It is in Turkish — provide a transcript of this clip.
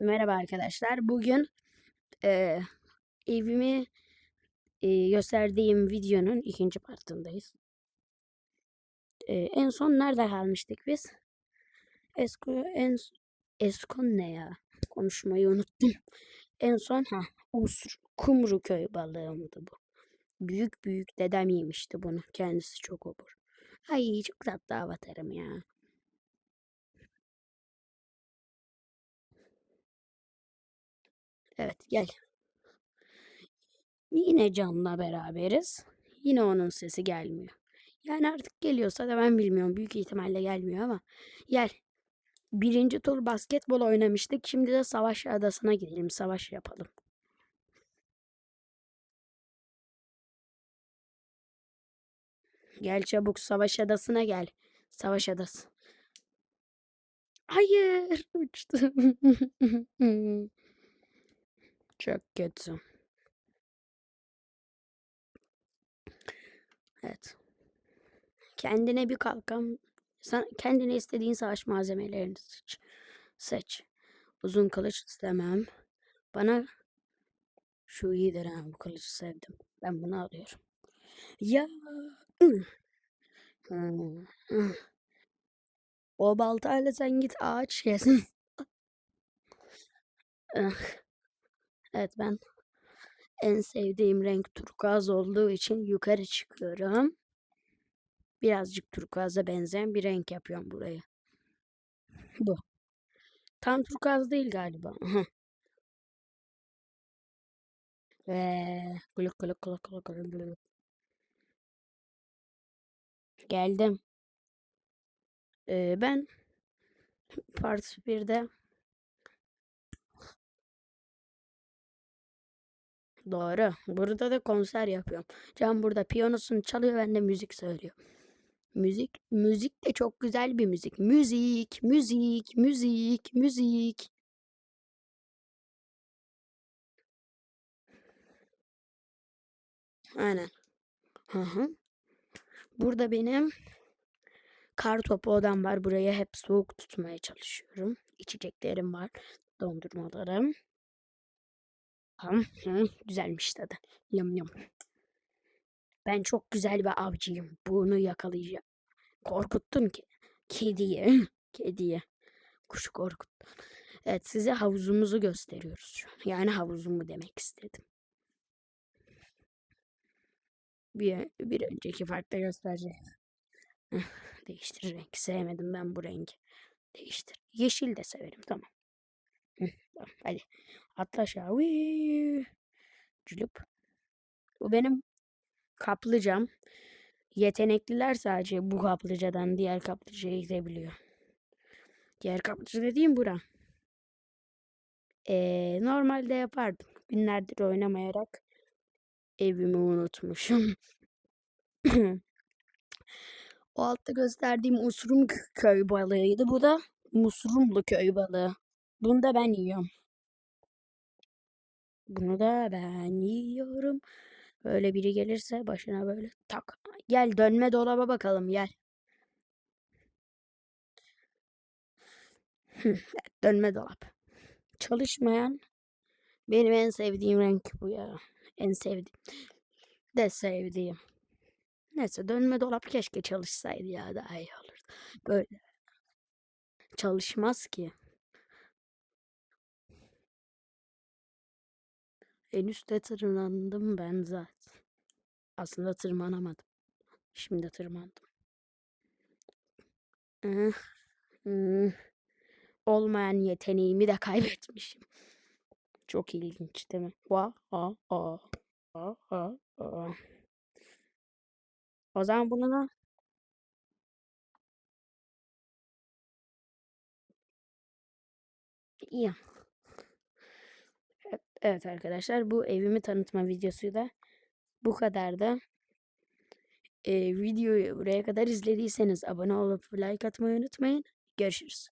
Merhaba arkadaşlar. Bugün eee, evimi eee, gösterdiğim videonun ikinci partındayız. Eee, en son nerede kalmıştık biz? Esko, en, Eskon ne ya? Konuşmayı unuttum. En son ha Usur, Kumru köy balığımdı bu. Büyük büyük dedem yemişti bunu. Kendisi çok obur. Ay çok tatlı avatarım ya. Evet gel. Yine Can'la beraberiz. Yine onun sesi gelmiyor. Yani artık geliyorsa da ben bilmiyorum. Büyük ihtimalle gelmiyor ama. Gel. Birinci tur basketbol oynamıştık. Şimdi de savaş adasına gidelim. Savaş yapalım. Gel çabuk savaş adasına gel. Savaş adası. Hayır. Uçtum. Çok kötü. Evet. Kendine bir kalkan, sen kendine istediğin savaş malzemelerini seç. Seç. Uzun kılıç istemem. Bana şu iyidir ha bu kılıcı sevdim. Ben bunu alıyorum. Ya. O baltayla sen git ağaç kesin. Evet ben en sevdiğim renk turkuaz olduğu için yukarı çıkıyorum. Birazcık turkuaza benzeyen bir renk yapıyorum burayı. Bu. Tam turkuaz değil galiba. Ve kuluk kuluk kuluk kuluk kuluk. Geldim. Ee, ben part 1'de Doğru. Burada da konser yapıyorum. Can burada piyanosunu çalıyor ben de müzik söylüyor. Müzik, müzik de çok güzel bir müzik. Müzik, müzik, müzik, müzik. Aynen. Hı hı. Burada benim kar topu odam var. Burayı hep soğuk tutmaya çalışıyorum. İçeceklerim var. Dondurmalarım. Hı. Güzelmiş tadı. Yum yum. Ben çok güzel bir avcıyım. Bunu yakalayacağım. Korkuttun ki. Kediye. Kediye. Kuşu korkuttun. Evet size havuzumuzu gösteriyoruz şu an. Yani havuzumu demek istedim. Bir, bir önceki farkta göstereceğim. Değiştir renk. Sevmedim ben bu rengi. Değiştir. Yeşil de severim. Tamam. Hadi. Atla aşağı. Wii. Cülüp. Bu benim kaplıcam. Yetenekliler sadece bu kaplıcadan diğer kaplıcaya gidebiliyor. Diğer kaplıca dediğim bura. Ee, normalde yapardım. Günlerdir oynamayarak evimi unutmuşum. o altta gösterdiğim usurum köy balığıydı. Bu da musurumlu köy balığı. Bunu da ben yiyorum. Bunu da ben yiyorum. Böyle biri gelirse başına böyle tak. Gel dönme dolaba bakalım gel. dönme dolap. Çalışmayan benim en sevdiğim renk bu ya. En sevdiğim. De sevdiğim. Neyse dönme dolap keşke çalışsaydı ya daha iyi olurdu. Böyle çalışmaz ki. En üstte tırmandım ben zaten. Aslında tırmanamadım. Şimdi tırmandım. Ih, ih. Olmayan yeteneğimi de kaybetmişim. Çok ilginç değil mi? Va, a, a, a, a, a. O zaman bunu da iyi. Evet, arkadaşlar bu evimi tanıtma videosu da bu kadardı. Ee, videoyu buraya kadar izlediyseniz abone olup like atmayı unutmayın. Görüşürüz.